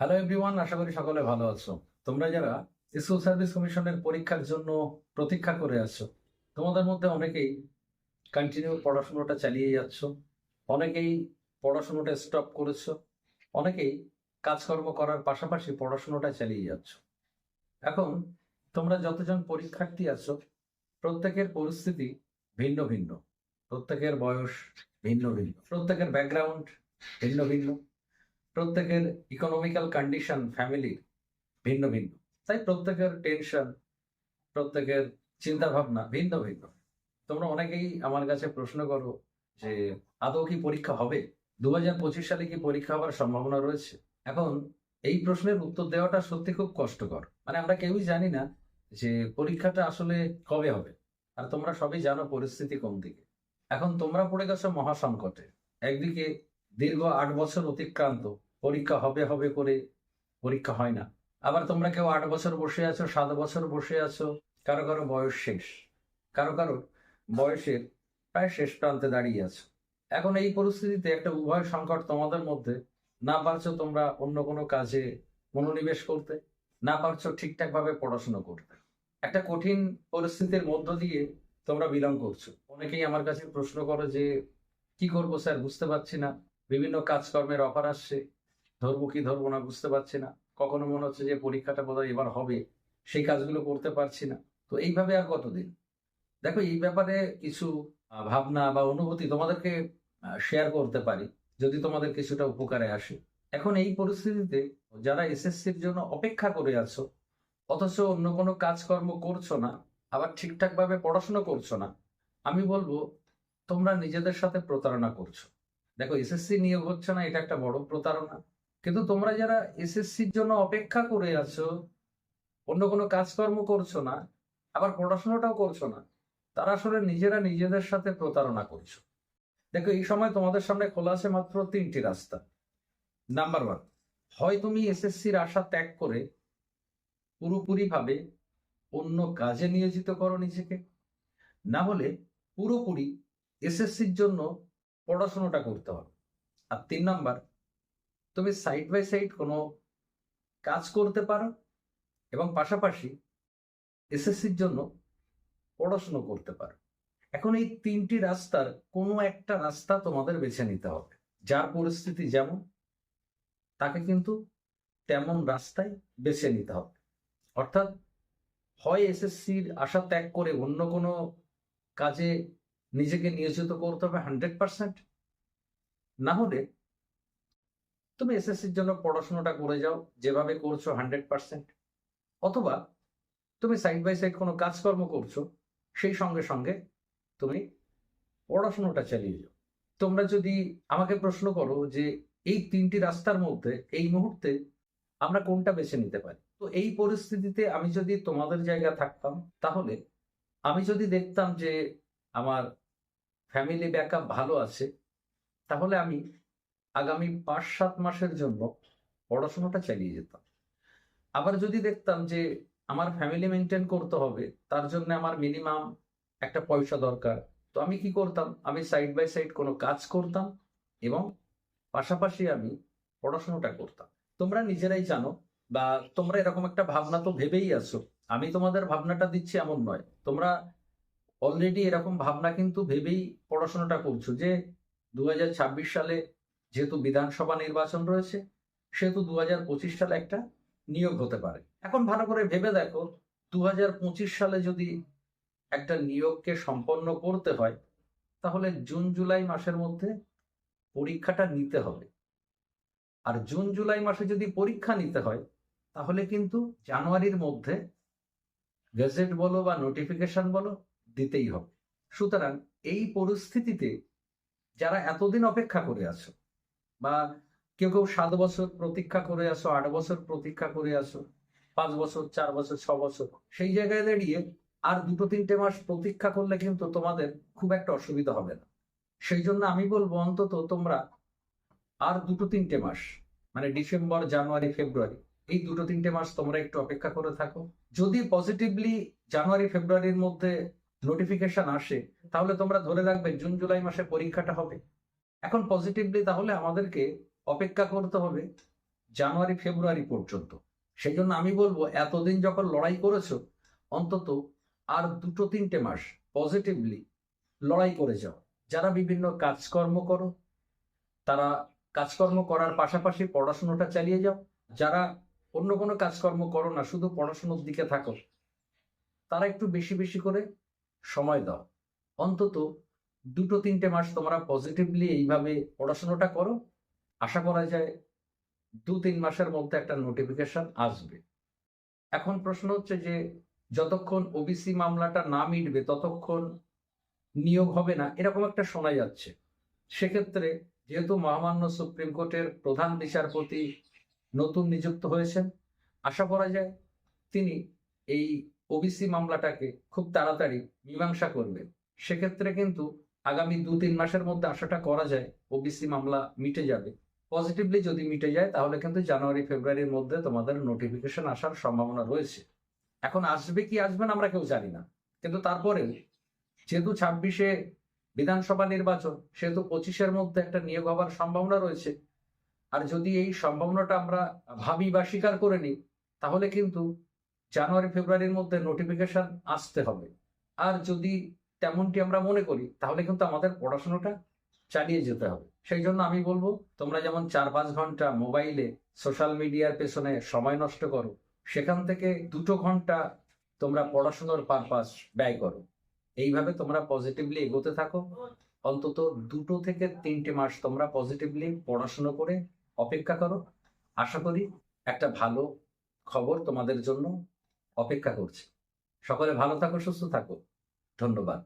Hello everyone আশা করি সকলে ভালো আছো। তোমরা যারা স্কুল সার্ভিস কমিশনের পরীক্ষার জন্য প্রতীক্ষা করে আছো, তোমাদের মধ্যে অনেকেই কন্টিনিউ পড়াশোনাটা চালিয়ে যাচ্ছ, অনেকেই পড়াশোনাটা স্টপ করেছ, অনেকেই কাজকর্ম করার পাশাপাশি পড়াশোনাটা চালিয়ে যাচ্ছ। এখন তোমরা যতজন পরীক্ষার্থী আছো, প্রত্যেকের পরিস্থিতি ভিন্ন ভিন্ন। প্রত্যেকের বয়স ভিন্ন ভিন্ন। প্রত্যেকের ব্যাকগ্রাউন্ড ভিন্ন ভিন্ন। প্রত্যেকের ইকোনমিক্যাল কন্ডিশন ফ্যামিলির ভিন্ন ভিন্ন। তাই প্রত্যেকের টেনশন প্রত্যেকের চিন্তা ভাবনা ভিন্ন ভিন্ন। তোমরা অনেকেই আমার কাছে প্রশ্ন করো যে, আদৌ কি পরীক্ষা হবে? দু হাজার পঁচিশ সালে কি পরীক্ষা হওয়ার সম্ভাবনা রয়েছে? এখন এই প্রশ্নের উত্তর দেওয়াটা সত্যি খুব কষ্টকর। মানে আমরা কেউই জানি না যে পরীক্ষাটা আসলে কবে হবে। আর তোমরা সবই জানো পরিস্থিতি কোন দিকে। এখন তোমরা পড়ে গেছো মহাসংকটে। একদিকে দীর্ঘ আট বছর অতিক্রান্ত পরীক্ষা হবে হবে করে পরীক্ষা হয় না। আবার তোমরা কেউ আট বছর বসে আছো, সাত বছর বসে আছো, কারও কারও বয়স শেষ। কারও কারও বয়সের প্রায় শেষ প্রান্তে দাঁড়িয়ে আছো। এখন এই পরিস্থিতিতে একটা উভয় সংকট তোমাদের মধ্যে। না পারছ তোমরা অন্য কোনো কাজে মনোনিবেশ করতে, না পারছ ঠিকঠাক ভাবে পড়াশোনা করতে। একটা কঠিন পরিস্থিতির মধ্য দিয়ে তোমরা বিলং করছ। অনেকেই আমার কাছে প্রশ্ন করো যে, কি করব স্যার? বুঝতে পারছি না। বিভিন্ন কাজকর্মের অফার আসছে। ধরবো কি ধরবো না বুঝতে পারছি না। কখনো মনে হচ্ছে যে পরীক্ষাটা বোধহয় এবার হবে, সেই কাজগুলো করতে পারছি না। তো এইভাবে আর কতদিন? দেখো, এই ব্যাপারে কিছু ভাবনা বা অনুভূতি তোমাদেরকে শেয়ার করতে পারি, যদি তোমাদের কিছুটা উপকারে আসে। এখন এই পরিস্থিতিতে যারা এসএসসির জন্য অপেক্ষা করে আছো, অথচ অন্য কোনো কাজকর্ম করছ না, আবার ঠিকঠাক ভাবে পড়াশোনা করছ না, আমি বলব তোমরা নিজেদের সাথে প্রতারণা করছ। দেখো এসএসসি নিয়োগ হচ্ছে না, এটা একটা বড় প্রতারণা। কিন্তু তোমরা যারা এসএসসির জন্য অপেক্ষা করে আছো, অন্য কোনো কাজকর্ম করছ না, আবার পড়াশোনাটাও করছ না, তারা আসলে নিজেরা নিজেদের সাথে প্রতারণা করছ। দেখো, এই সময় তোমাদের সামনে খোলা আছে মাত্র তিনটি রাস্তা। নাম্বার ওয়ান হয় তুমি এসএসসির আশা ত্যাগ করে পুরোপুরিভাবে অন্য কাজে নিয়োজিত করো নিজেকে, না হলে পুরোপুরি এসএসসির জন্য পড়াশোনাটা করতে হবে। আর তিন নাম্বার তুমি সাইড বাই সাইড কোনো কাজ করতে পারো এবং পাশাপাশি এসএসসির জন্য পড়াশুনো করতে পারো। এখন এই তিনটি রাস্তার কোনো একটা রাস্তা তোমাদের বেছে নিতে হবে। যার পরিস্থিতি যেমন, তাকে কিন্তু তেমন রাস্তায় বেছে নিতে হবে। অর্থাৎ হয় এসএসসির আশা ত্যাগ করে অন্য কোনো কাজে নিজেকে নিয়োজিত করতে হবে হান্ড্রেড পার্সেন্ট না হলে তুমি এসএসসির জন্য পড়াশোনাটা করে যাও, যেভাবে করছ হান্ড্রেড পার্সেন্ট অথবা তুমি সাইড বাই সাইড কোনো কাজকর্ম করছ, সেই সঙ্গে সঙ্গে তুমি পড়াশোনাটা চালিয়ে যাও। তোমরা যদি আমাকে প্রশ্ন করো যে এই তিনটি রাস্তার মধ্যে এই মুহূর্তে আমরা কোনটা বেছে নিতে পারি? তো এই পরিস্থিতিতে আমি যদি তোমাদের জায়গা থাকতাম, তাহলে আমি যদি দেখতাম যে আমার ফ্যামিলি ব্যাকআপ ভালো আছে, তাহলে আমি আগামী পাঁচ সাত মাসের জন্য পড়াশোনাটা চালিয়ে যেতাম। আবার যদি দেখতাম যে আমার ফ্যামিলি মেনটেন করতে হবে, তার জন্য আমার মিনিমাম একটা পয়সা দরকার, তো আমি কি করতাম? আমি সাইড বাই সাইড কোনো কাজ করতাম এবং পাশাপাশি আমি পড়াশোনাটা করতাম। তোমরা নিজেরাই জানো বা তোমরা এরকম একটা ভাবনা তো ভেবেই আছো। আমি তোমাদের ভাবনাটা দিচ্ছি এমন নয়। তোমরা অলরেডি এরকম ভাবনা কিন্তু ভেবেই পড়াশোনাটা করছ যে দু হাজার ছাব্বিশ সালে যেহেতু বিধানসভা নির্বাচন রয়েছে, সেহেতু দু হাজার পঁচিশ সালে একটা নিয়োগ হতে পারে। এখন ভালো করে ভেবে দেখো দু হাজার পঁচিশ সালে যদি একটা নিয়োগকে সম্পন্ন করতে হয়, তাহলে জুন, জুলাই মাসের মধ্যে পরীক্ষাটা নিতে হবে। আর জুন, জুলাই মাসে যদি পরীক্ষা নিতে হয়, তাহলে কিন্তু জানুয়ারির মধ্যে গেজেট বলো বা নোটিফিকেশন বলো দিতেই হবে। সুতরাং এই পরিস্থিতিতে যারা এতদিন অপেক্ষা করে আছো বা কেউ কেউ সাত বছর প্রতীক্ষা করে আসো, আট বছর প্রতীক্ষা করে আসো, পাঁচ বছর, চার বছর, ছ বছর, সেই জায়গায় দাঁড়িয়ে আর দুটো, তিনটে মাস প্রতীক্ষা করলে কিন্তু তোমাদের খুব একটা অসুবিধা হবে না। সেই জন্য আমি বলব অন্তত তোমরা আর দুটো, তিনটে মাস মানে ডিসেম্বর, জানুয়ারি, ফেব্রুয়ারি, এই দুটো, তিনটে মাস তোমরা একটু অপেক্ষা করে থাকো। যদি পজিটিভলি জানুয়ারি, ফেব্রুয়ারির মধ্যে নোটিফিকেশন আসে, তাহলে তোমরা ধরে রাখবে, জুন, জুলাই মাসে পরীক্ষাটা হবে। এখন পজিটিভলি তাহলে আমাদেরকে অপেক্ষা করতে হবে জানুয়ারি, ফেব্রুয়ারি পর্যন্ত। সেই জন্য আমি বলব, এতদিন যখন লড়াই করেছ, অন্তত আর দুটো তিনটে মাস পজিটিভলি লড়াই করে যাও। যারা বিভিন্ন কাজকর্ম করো, তারা কাজকর্ম করার পাশাপাশি পড়াশোনাটা চালিয়ে যাও। যারা অন্য কোনো কাজকর্ম করো না, শুধু পড়াশোনার দিকে থাকো, তারা একটু বেশি বেশি করে সময় দাও। অন্তত দুটো তিনটে মাস তোমরা পজিটিভলি এইভাবে পড়াশোনাটা করো। আশা করা যায় দু তিন মাসের মধ্যে একটা নোটিফিকেশন আসবে। এখন প্রশ্ন হচ্ছে যে, যতক্ষণ ওবিসি মামলাটা না মিটবে, ততক্ষণ নিয়োগ হবে না, এরকম একটা শোনা যাচ্ছে। সেক্ষেত্রে যেহেতু মহামান্য সুপ্রিম কোর্টের প্রধান বিচারপতি নতুন নিযুক্ত হয়েছেন, আশা করা যায় তিনি এই ওবিসি মামলাটাকে খুব তাড়াতাড়ি মীমাংসা করবেন। সেক্ষেত্রে কিন্তু আগামী দু তিন মাসের মধ্যে আশাটা করা যায় ওবিসি মামলা মিটে যাবে। পজিটিভলি যদি মিটে যায়, তাহলে কিন্তু জানুয়ারি, ফেব্রুয়ারির মধ্যে তোমাদের নোটিফিকেশন আসার সম্ভাবনা রয়েছে। এখন আসবে কি আসবে না আমরা কেউ জানি না। কিন্তু তারপরে যেহেতু ছাব্বিশে বিধানসভা নির্বাচন, সেহেতু পঁচিশের মধ্যে একটা নিয়োগ হবার সম্ভাবনা রয়েছে। আর যদি এই সম্ভাবনাটা আমরা ভাবি বা স্বীকার করে নিই, তাহলে কিন্তু জানুয়ারি, ফেব্রুয়ারির মধ্যে নোটিফিকেশন আসতে হবে। আর যদি তেমনটি আমরা মনে করি, তাহলে কিন্তু আমাদের পড়াশোনাটা চালিয়ে যেতে হবে। সেই জন্য আমি বলব, তোমরা যেমন চার পাঁচ ঘণ্টা মোবাইলে সোশ্যাল মিডিয়ার পেছনে সময় নষ্ট করো, সেখান থেকে দুটো ঘণ্টা তোমরা পড়াশোনার পারপাস ব্যয় করো। এইভাবে তোমরা পজিটিভলি এগোতে থাকো। অন্তত দুটো থেকে তিনটে মাস তোমরা পজিটিভলি পড়াশোনা করে অপেক্ষা করো। আশা করি একটা ভালো খবর তোমাদের জন্য অপেক্ষা করছে। সকলে ভালো থাকো, সুস্থ থাকো। ধন্যবাদ।